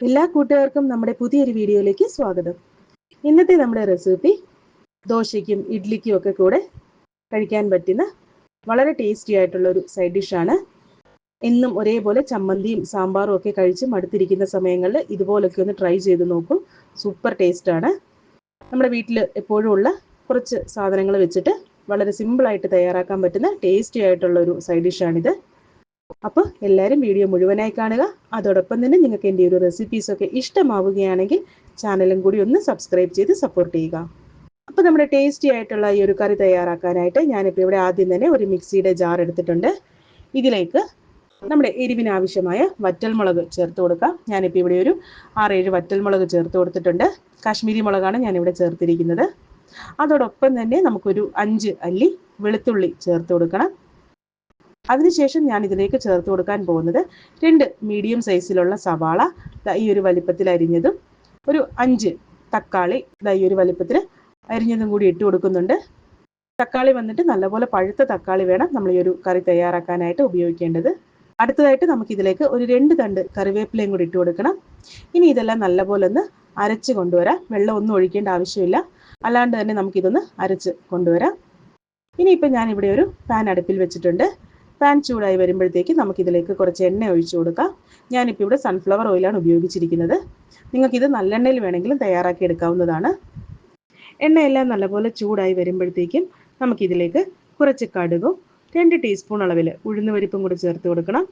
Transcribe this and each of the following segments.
എല്ലാ കൂട്ടുകാർക്കും നമ്മുടെ പുതിയൊരു വീഡിയോയിലേക്ക് സ്വാഗതം. ഇന്നത്തെ നമ്മുടെ റെസിപ്പി ദോശയ്ക്കും ഇഡ്ലിക്കും ഒക്കെ കൂടെ കഴിക്കാൻ പറ്റുന്ന വളരെ ടേസ്റ്റി ആയിട്ടുള്ള ഒരു സൈഡ് ഡിഷാണ് എന്നും ഒരേപോലെ ചമ്മന്തിയും സാമ്പാറും ഒക്കെ കഴിച്ച് മടുത്തിരിക്കുന്ന സമയങ്ങളിൽ ഇതുപോലൊക്കെ ഒന്ന് ട്രൈ ചെയ്ത് നോക്കും. സൂപ്പർ ടേസ്റ്റ് ആണ്. നമ്മുടെ വീട്ടിൽ എപ്പോഴും ഉള്ള കുറച്ച് സാധനങ്ങൾ വെച്ചിട്ട് വളരെ സിമ്പിളായിട്ട് തയ്യാറാക്കാൻ പറ്റുന്ന ടേസ്റ്റി ആയിട്ടുള്ള ഒരു സൈഡ് ഡിഷാണിത് അപ്പോൾ എല്ലാവരും വീഡിയോ മുഴുവനായി കാണുക. അതോടൊപ്പം തന്നെ നിങ്ങൾക്ക് എന്റെ ഒരു റെസിപ്പീസ് ഒക്കെ ഇഷ്ടമാവുകയാണെങ്കിൽ ചാനലും കൂടി ഒന്ന് സബ്സ്ക്രൈബ് ചെയ്ത് സപ്പോർട്ട് ചെയ്യുക. അപ്പോൾ നമ്മുടെ ടേസ്റ്റി ആയിട്ടുള്ള ഈ ഒരു കറി തയ്യാറാക്കാനായിട്ട് ഞാനിപ്പോൾ ഇവിടെ ആദ്യം തന്നെ ഒരു മിക്സിയുടെ ജാർ എടുത്തിട്ടുണ്ട്. ഇതിലേക്ക് നമ്മുടെ എരിവിന് ആവശ്യമായ വറ്റൽമുളക് ചേർത്ത് കൊടുക്കാം. ഞാനിപ്പോൾ ഇവിടെ ഒരു ആറേഴ് വറ്റൽമുളക് ചേർത്ത് കൊടുത്തിട്ടുണ്ട്. കാശ്മീരി മുളകാണ് ഞാനിവിടെ ചേർത്തിരിക്കുന്നത്. അതോടൊപ്പം തന്നെ നമുക്കൊരു അഞ്ച് അല്ലി വെളുത്തുള്ളി ചേർത്ത് കൊടുക്കണം. അതിനുശേഷം ഞാൻ ഇതിലേക്ക് ചേർത്ത് കൊടുക്കാൻ പോകുന്നത് രണ്ട് മീഡിയം സൈസിലുള്ള സവാള. ഈ ഒരു വലിപ്പത്തിൽ അരിഞ്ഞതും ഒരു അഞ്ച് തക്കാളി. ഈ ഒരു വലിപ്പത്തിൽ അരിഞ്ഞതും കൂടി ഇട്ട് കൊടുക്കുന്നുണ്ട്. തക്കാളി വന്നിട്ട് നല്ലപോലെ പഴുത്ത തക്കാളി വേണം നമ്മൾ ഈ ഒരു കറി തയ്യാറാക്കാനായിട്ട് ഉപയോഗിക്കേണ്ടത്. അടുത്തതായിട്ട് നമുക്ക് ഇതിലേക്ക് ഒരു രണ്ട് തണ്ട് കറിവേപ്പിലയും കൂടി ഇട്ട് കൊടുക്കണം. ഇനി ഇതെല്ലാം നല്ലപോലെ ഒന്ന് അരച്ച് കൊണ്ടുവരാം. വെള്ളം ഒന്നും ഒഴിക്കേണ്ട ആവശ്യമില്ല. അല്ലാണ്ട് തന്നെ നമുക്കിതൊന്ന് അരച്ച് കൊണ്ടുവരാം. ഇനിയിപ്പോൾ ഞാൻ ഇവിടെ ഒരു പാൻ അടുപ്പിൽ വെച്ചിട്ടുണ്ട്. പാൻ ചൂടായി വരുമ്പോഴത്തേക്ക് നമുക്കിതിലേക്ക് കുറച്ച് എണ്ണ ഒഴിച്ചു കൊടുക്കാം. ഞാനിപ്പോൾ ഇവിടെ സൺഫ്ലവർ ഓയിലാണ് ഉപയോഗിച്ചിരിക്കുന്നത്. നിങ്ങൾക്കിത് നല്ലെണ്ണയിൽ വേണമെങ്കിലും തയ്യാറാക്കി എടുക്കാവുന്നതാണ്. എണ്ണയെല്ലാം നല്ലപോലെ ചൂടായി വരുമ്പോഴത്തേക്കും നമുക്കിതിലേക്ക് കുറച്ച് കടുകും രണ്ട് ടീസ്പൂൺ അളവിൽ ഉഴുന്ന് വരിപ്പും കൂടി ചേർത്ത് കൊടുക്കണം.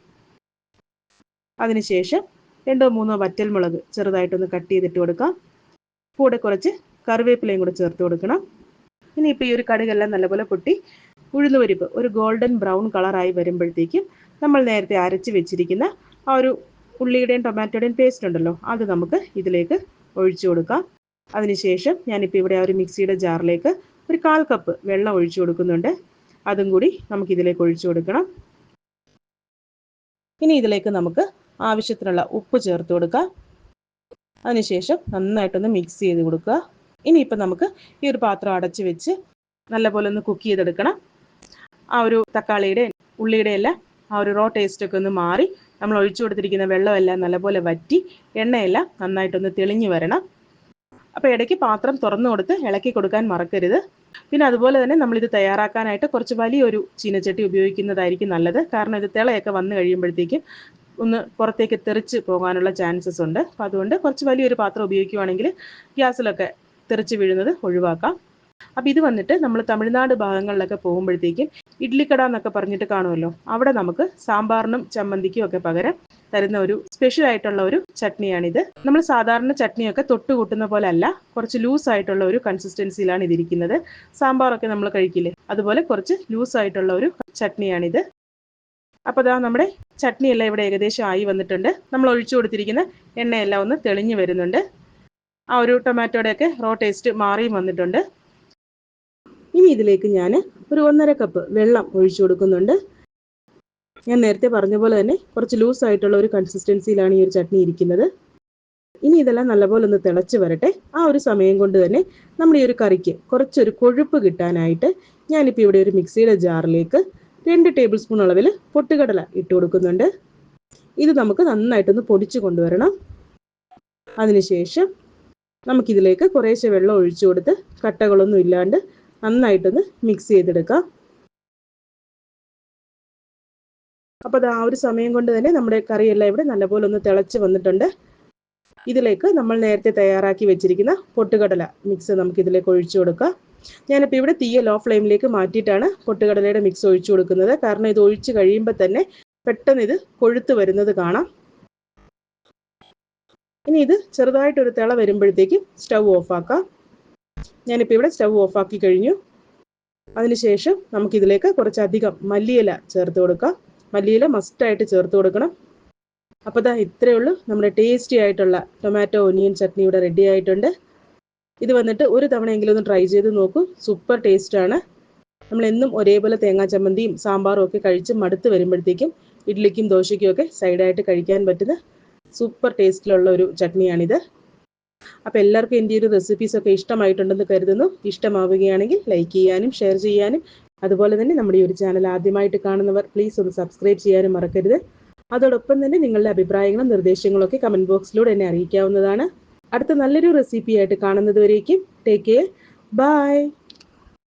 അതിനുശേഷം രണ്ടോ മൂന്നോ വറ്റൽമുളക് ചെറുതായിട്ടൊന്ന് കട്ട് ചെയ്തിട്ട് കൊടുക്കാം. കൂടെ കുറച്ച് കറിവേപ്പിലയും കൂടെ ചേർത്ത് കൊടുക്കണം. ഇനിയിപ്പോൾ ഈ ഒരു കടുകെല്ലാം നല്ലപോലെ പൊട്ടി ഉഴുന്നുപരിപ്പ് ഒരു ഗോൾഡൻ ബ്രൗൺ കളറായി വരുമ്പോഴത്തേക്കും നമ്മൾ നേരത്തെ അരച്ച് വെച്ചിരിക്കുന്ന ആ ഒരു ഉള്ളിയുടെയും ടൊമാറ്റോയുടെയും പേസ്റ്റ് ഉണ്ടല്ലോ അത് നമുക്ക് ഇതിലേക്ക് ഒഴിച്ചു കൊടുക്കാം. അതിനുശേഷം ഞാനിപ്പോൾ ഇവിടെ ആ ഒരു മിക്സിയുടെ ജാറിലേക്ക് ഒരു കാൽ കപ്പ് വെള്ളം ഒഴിച്ചു കൊടുക്കുന്നുണ്ട്. അതും കൂടി നമുക്ക് ഇതിലേക്ക് ഒഴിച്ചു കൊടുക്കണം. ഇനി ഇതിലേക്ക് നമുക്ക് ആവശ്യത്തിനുള്ള ഉപ്പ് ചേർത്ത് കൊടുക്കാം. അതിനുശേഷം നന്നായിട്ടൊന്ന് മിക്സ് ചെയ്ത് കൊടുക്കുക. ഇനിയിപ്പോൾ നമുക്ക് ഈ ഒരു പാത്രം അടച്ച് വെച്ച് നല്ലപോലെ ഒന്ന് കുക്ക് ചെയ്തെടുക്കണം. ആ ഒരു തക്കാളിയുടെ ഉള്ളിയുടെ എല്ലാം ആ ഒരു റോ ടേസ്റ്റ് ഒക്കെ ഒന്ന് മാറി നമ്മൾ ഒഴിച്ചു കൊടുത്തിരിക്കുന്ന വെള്ളമെല്ലാം നല്ലപോലെ വറ്റി എണ്ണയെല്ലാം നന്നായിട്ടൊന്ന് തെളിഞ്ഞു വരണം. അപ്പോൾ ഇടയ്ക്ക് പാത്രം തുറന്നു കൊടുത്ത് ഇളക്കി കൊടുക്കാൻ മറക്കരുത്. പിന്നെ അതുപോലെ തന്നെ നമ്മളിത് തയ്യാറാക്കാനായിട്ട് കുറച്ച് വലിയൊരു ചീനച്ചട്ടി ഉപയോഗിക്കുന്നതായിരിക്കും നല്ലത്. കാരണം ഇത് തിളയൊക്കെ വന്നു കഴിയുമ്പോഴത്തേക്കും ഒന്ന് പുറത്തേക്ക് തെറിച്ച് പോകാനുള്ള ചാൻസസ് ഉണ്ട്. അപ്പോൾ അതുകൊണ്ട് കുറച്ച് വലിയൊരു പാത്രം ഉപയോഗിക്കുകയാണെങ്കിൽ ഗ്യാസിലൊക്കെ തെറിച്ച് വീഴുന്നത് ഒഴിവാക്കാം. അപ്പം ഇത് വന്നിട്ട് നമ്മൾ തമിഴ്നാട് ഭാഗങ്ങളിലൊക്കെ പോകുമ്പോഴത്തേക്കും ഇഡ്ലിക്കട എന്നൊക്കെ പറഞ്ഞിട്ട് കാണുമല്ലോ. അവിടെ നമുക്ക് സാമ്പാറിനും ചമ്മന്തിക്കും ഒക്കെ പകരം തരുന്ന ഒരു സ്പെഷ്യൽ ആയിട്ടുള്ള ഒരു ചട്നിയാണിത്. നമ്മൾ സാധാരണ ചട്നിയൊക്കെ തൊട്ട് കൂട്ടുന്ന പോലെ അല്ല കുറച്ച് ലൂസ് ആയിട്ടുള്ള ഒരു കൺസിസ്റ്റൻസിയിലാണ് ഇതിരിക്കുന്നത്. സാമ്പാറൊക്കെ നമ്മൾ കഴിക്കില്ലേ? അതുപോലെ കുറച്ച് ലൂസ് ആയിട്ടുള്ള ഒരു ചട്നിയാണിത്. അപ്പോൾ അതാ നമ്മുടെ ചട്നിയെല്ലാം ഇവിടെ ഏകദേശം ആയി വന്നിട്ടുണ്ട്. നമ്മൾ ഒഴിച്ചു കൊടുത്തിരിക്കുന്ന എണ്ണയെല്ലാം ഒന്ന് തെളിഞ്ഞു വരുന്നുണ്ട്. ആ ഒരു ടൊമാറ്റോയുടെയൊക്കെ റോ ടേസ്റ്റ് മാറിയും വന്നിട്ടുണ്ട്. ഇനി ഇതിലേക്ക് ഞാൻ ഒരു ഒന്നര കപ്പ് വെള്ളം ഒഴിച്ചു കൊടുക്കുന്നുണ്ട്. ഞാൻ നേരത്തെ പറഞ്ഞ പോലെ തന്നെ കുറച്ച് ലൂസ് ആയിട്ടുള്ള ഒരു കൺസിസ്റ്റൻസിയിലാണ് ഈ ഒരു ചട്നി ഇരിക്കുന്നത്. ഇനി ഇതെല്ലാം നല്ലപോലെ ഒന്ന് തിളച്ച് വരട്ടെ. ആ ഒരു സമയം കൊണ്ട് തന്നെ നമ്മുടെ ഈ ഒരു കറിക്ക് കുറച്ചൊരു കൊഴുപ്പ് കിട്ടാനായിട്ട് ഞാനിപ്പോൾ ഇവിടെ ഒരു മിക്സിയുടെ ജാറിലേക്ക് രണ്ട് ടേബിൾ സ്പൂൺ അളവിൽ പൊട്ടുകടല ഇട്ട് കൊടുക്കുന്നുണ്ട്. ഇത് നമുക്ക് നന്നായിട്ടൊന്ന് പൊടിച്ചു കൊണ്ടുവരണം. അതിനുശേഷം നമുക്കിതിലേക്ക് കുറേശ്ശെ വെള്ളം ഒഴിച്ചു കൊടുത്ത് കട്ടകളൊന്നും ഇല്ലാണ്ട് നന്നായിട്ടൊന്ന് മിക്സ് ചെയ്തെടുക്കാം. അപ്പോൾ അത് ആ ഒരു സമയം കൊണ്ട് തന്നെ നമ്മുടെ കറിയെല്ലാം ഇവിടെ നല്ലപോലെ ഒന്ന് തിളച്ച് വന്നിട്ടുണ്ട്. ഇതിലേക്ക് നമ്മൾ നേരത്തെ തയ്യാറാക്കി വെച്ചിരിക്കുന്ന പൊട്ടുകടല മിക്സ് നമുക്ക് ഇതിലേക്ക് ഒഴിച്ചു കൊടുക്കാം. ഞാനിപ്പോൾ ഇവിടെ തീയ ലോ ഫ്ലെയിമിലേക്ക് മാറ്റിയിട്ടാണ് പൊട്ടുകടലയുടെ മിക്സ് ഒഴിച്ചു കൊടുക്കുന്നത്. കാരണം ഇത് ഒഴിച്ച് കഴിയുമ്പോൾ തന്നെ പെട്ടെന്ന് ഇത് കൊഴുത്ത് വരുന്നത് കാണാം. ഇനി ഇത് ചെറുതായിട്ടൊരു തിള വരുമ്പോഴത്തേക്കും സ്റ്റൗ ഓഫാക്കാം ഞാനിപ്പോൾ ഇവിടെ സ്റ്റൗ ആക്കി കഴിഞ്ഞു. അതിനുശേഷം നമുക്കിതിലേക്ക് കുറച്ചധികം മല്ലിയില ചേർത്ത് കൊടുക്കാം. മല്ലിയില മസ്റ്റായിട്ട് ചേർത്ത് കൊടുക്കണം. അപ്പോൾ ദാ ഇത്രയേ ഉള്ളൂ. നമ്മുടെ ടേസ്റ്റി ആയിട്ടുള്ള ടൊമാറ്റോ ഒനിയൻ ചട്നി ഇവിടെ റെഡി ആയിട്ടുണ്ട്. ഇത് വന്നിട്ട് ഒരു തവണയെങ്കിലും ഒന്ന് ട്രൈ ചെയ്ത് നോക്കൂ. സൂപ്പർ ടേസ്റ്റാണ് നമ്മൾ എന്നും ഒരേപോലെ തേങ്ങാ ചമ്മന്തിയും സാമ്പാറും ഒക്കെ കഴിച്ച് മടുത്ത് വരുമ്പോഴത്തേക്കും ഇഡ്ലിക്കും ദോശയ്ക്കും ഒക്കെ സൈഡായിട്ട് കഴിക്കാൻ പറ്റുന്ന സൂപ്പർ ടേസ്റ്റിലുള്ള ഒരു ചട്നിയാണിത്. അപ്പോൾ എല്ലാവർക്കും എന്റെ ഒരു റെസിപ്പീസ് ഒക്കെ ഇഷ്ടമായിട്ടുണ്ടെന്ന് കരുതുന്നു. ഇഷ്ടമാവുകയാണെങ്കിൽ ലൈക്ക് ചെയ്യാനും ഷെയർ ചെയ്യാനും. അതുപോലെ തന്നെ നമ്മുടെ ഈ ഒരു ചാനൽ ആദ്യമായിട്ട് കാണുന്നവർ പ്ലീസ് ഒന്ന് സബ്സ്ക്രൈബ് ചെയ്യാനും മറക്കരുത്. അതോടൊപ്പം തന്നെ നിങ്ങളുടെ അഭിപ്രായങ്ങളും നിർദ്ദേശങ്ങളും ഒക്കെ കമന്റ് ബോക്സിലൂടെ എന്നെ അറിയിക്കാവുന്നതാണ്. അടുത്ത നല്ലൊരു റെസിപ്പിയായിട്ട് കാണുന്നതുവരേക്കും ടേക്ക് കെയർ ബൈ